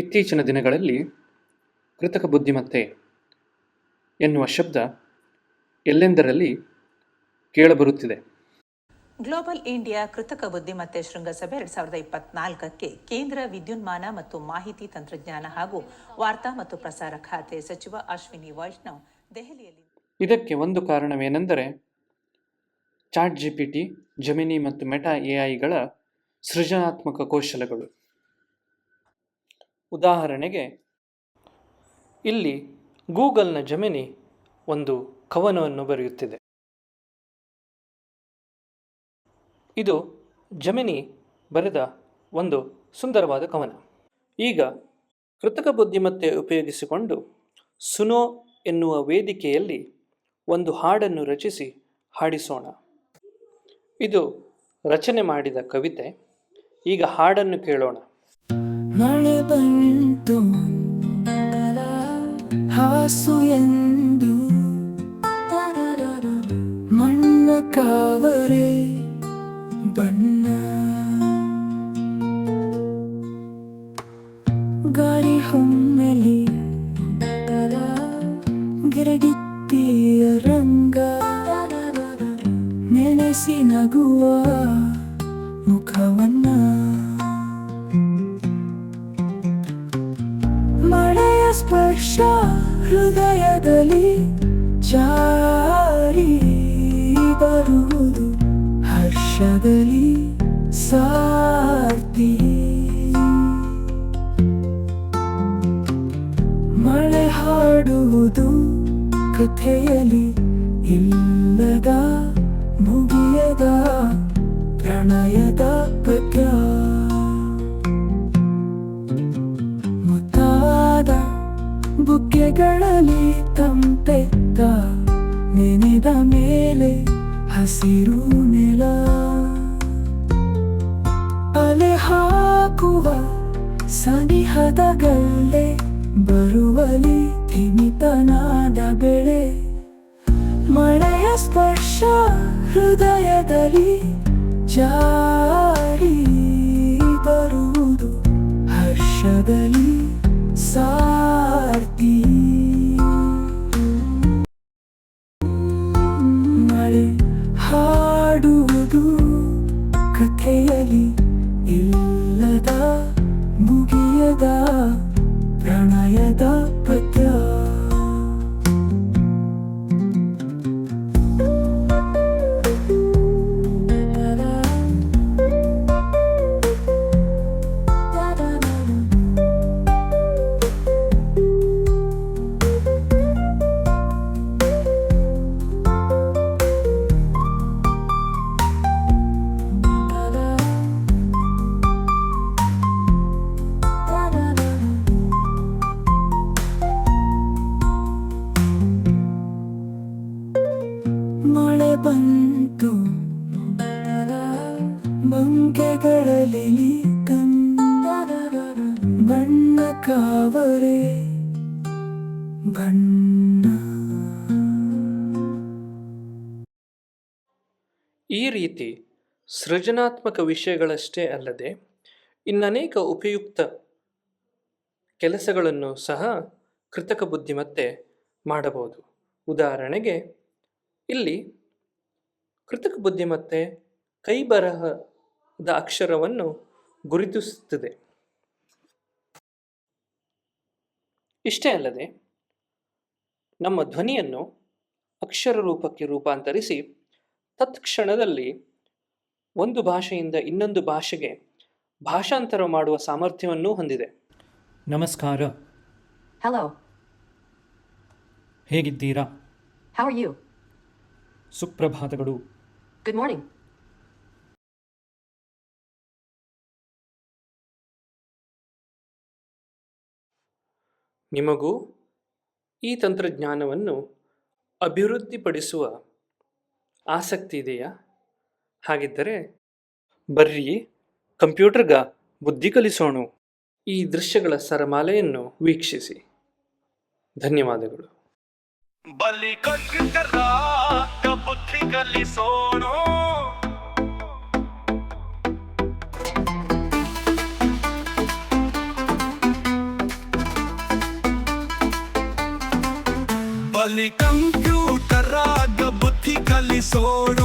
ಇತ್ತೀಚಿನ ದಿನಗಳಲ್ಲಿ ಕೃತಕ ಬುದ್ಧಿಮತ್ತೆ ಎನ್ನುವ ಶಬ್ದ ಎಲ್ಲೆಂದರಲ್ಲಿ ಕೇಳಬರುತ್ತಿದೆ. ಗ್ಲೋಬಲ್ ಇಂಡಿಯಾ ಕೃತಕ ಬುದ್ಧಿಮತ್ತೆ ಶೃಂಗಸಭೆ ಎರಡ್ ಸಾವಿರದ ಇಪ್ಪತ್ನಾಲ್ಕಕ್ಕೆ ಕೇಂದ್ರ ವಿದ್ಯುನ್ಮಾನ ಮತ್ತು ಮಾಹಿತಿ ತಂತ್ರಜ್ಞಾನ ಹಾಗೂ ವಾರ್ತಾ ಮತ್ತು ಪ್ರಸಾರ ಖಾತೆ ಸಚಿವ ಅಶ್ವಿನಿ ವೈಷ್ಣವ್ ದೆಹಲಿಯಲ್ಲಿ ಇದಕ್ಕೆ ಒಂದು ಕಾರಣವೇನೆಂದರೆ ಚಾಟ್ ಜಿಪಿಟಿ ಜಮಿನಿ ಮತ್ತು ಮೆಟಾ ಎಐಗಳ ಸೃಜನಾತ್ಮಕ ಕೌಶಲಗಳು. ಉದಾಹರಣೆಗೆ, ಇಲ್ಲಿ ಗೂಗಲ್ನ ಜಮಿನಿ ಒಂದು ಕವನವನ್ನು ಬರೆಯುತ್ತಿದೆ. ಇದು ಜಮಿನಿ ಬರೆದ ಒಂದು ಸುಂದರವಾದ ಕವನ. ಈಗ ಕೃತಕ ಬುದ್ಧಿಮತ್ತೆ ಉಪಯೋಗಿಸಿಕೊಂಡು ಸುನೋ ಎನ್ನುವ ವೇದಿಕೆಯಲ್ಲಿ ಒಂದು ಹಾಡನ್ನು ರಚಿಸಿ ಹಾಡಿಸೋಣ. ಇದು ರಚನೆ ಮಾಡಿದ ಕವಿತೆ. ಈಗ ಹಾಡನ್ನು ಕೇಳೋಣ. ಮಳೆ ಬಂತು ಹಾಸು ಎಂದು. ಮಣ್ಣ ಕಾವರೆ ಬಣ್ಣ. ಗಾಳಿ ಹೊಮ್ಮೆಲಿ ಗಿರಗಿತ್ತಿಯ ರಂಗ. ನೆನೆಸಿ ನಗುವ ಮುಖವನ್ನ. ಸ್ಪರ್ಶ ಹೃದಯದಲ್ಲಿ ಜಾರಿ ಬರುವುದು ಹರ್ಷದಲ್ಲಿ ಸಾರ್ತಿ ಮಳೆ ಹಾಡುವುದು ಕಥೆಯಲ್ಲಿ ಇಲ್ಲದ ಮುಗಿಯದ ಪ್ರಣಯದ ಪದ್ಯ ಹಸಿರು ಅಲೆ ಹಾಕುವ ಸನಿಹದ ಗಲ್ಲೆ ಬರುವಲಿ ತಿಮಿತನಾದ ಬೆಳೆ. ಮಳೆಯ ಸ್ಪರ್ಶ ಹೃದಯದಲ್ಲಿ ಜಾರಿ ಬರುವುದು ಹರ್ಷದಲ್ಲಿ. ಬಂಕೆಗಳಲ್ಲಿ ಕಂದ ಬಣ್ಣ ಕಾವರೆ ಬಣ್ಣ. ಈ ರೀತಿ ಸೃಜನಾತ್ಮಕ ವಿಷಯಗಳಷ್ಟೇ ಅಲ್ಲದೆ ಇನ್ನನೇಕ ಉಪಯುಕ್ತ ಕೆಲಸಗಳನ್ನು ಸಹ ಕೃತಕ ಬುದ್ಧಿಮತ್ತೆ ಮಾಡಬಹುದು. ಉದಾಹರಣೆಗೆ ಇಲ್ಲಿ ಕೃತಕ ಬುದ್ಧಿಮತ್ತೆ ಕೈ ಬರಹದ ಅಕ್ಷರವನ್ನು ಗುರುತಿಸುತ್ತದೆ. ಇಷ್ಟೇ ಅಲ್ಲದೆ ನಮ್ಮ ಧ್ವನಿಯನ್ನು ಅಕ್ಷರ ರೂಪಕ್ಕೆ ರೂಪಾಂತರಿಸಿ ತತ್ಕ್ಷಣದಲ್ಲಿ ಒಂದು ಭಾಷೆಯಿಂದ ಇನ್ನೊಂದು ಭಾಷೆಗೆ ಭಾಷಾಂತರ ಮಾಡುವ ಸಾಮರ್ಥ್ಯವನ್ನು ಹೊಂದಿದೆ. ನಮಸ್ಕಾರ. ಹಲೋ ಹೇಗಿದ್ದೀರಾ? How are you? ಸುಪ್ರಭಾತಗಳು. Good morning. ನಿಮಗೂ ಈ ತಂತ್ರಜ್ಞಾನವನ್ನು ಅಭಿವೃದ್ಧಿಪಡಿಸುವ ಆಸಕ್ತಿ ಇದೆಯಾ? ಹಾಗಿದ್ದರೆ ಬರ್ರಿ, ಕಂಪ್ಯೂಟರ್ಗ ಬುದ್ಧಿ ಕಲಿಸೋಣ. ಈ ದೃಶ್ಯಗಳ ಸರಮಾಲೆಯನ್ನು ವೀಕ್ಷಿಸಿ. ಧನ್ಯವಾದಗಳು. ಬಲಿ ಕಂಪ್ಯೂಟರ್ ಬುದ್ಧಿ ಕಲಿಸೋಣೋ. ಕಂಪ್ಯೂಟರ್ ಆಗ ಬುದ್ಧಿ ಕಲಿಸೋಣ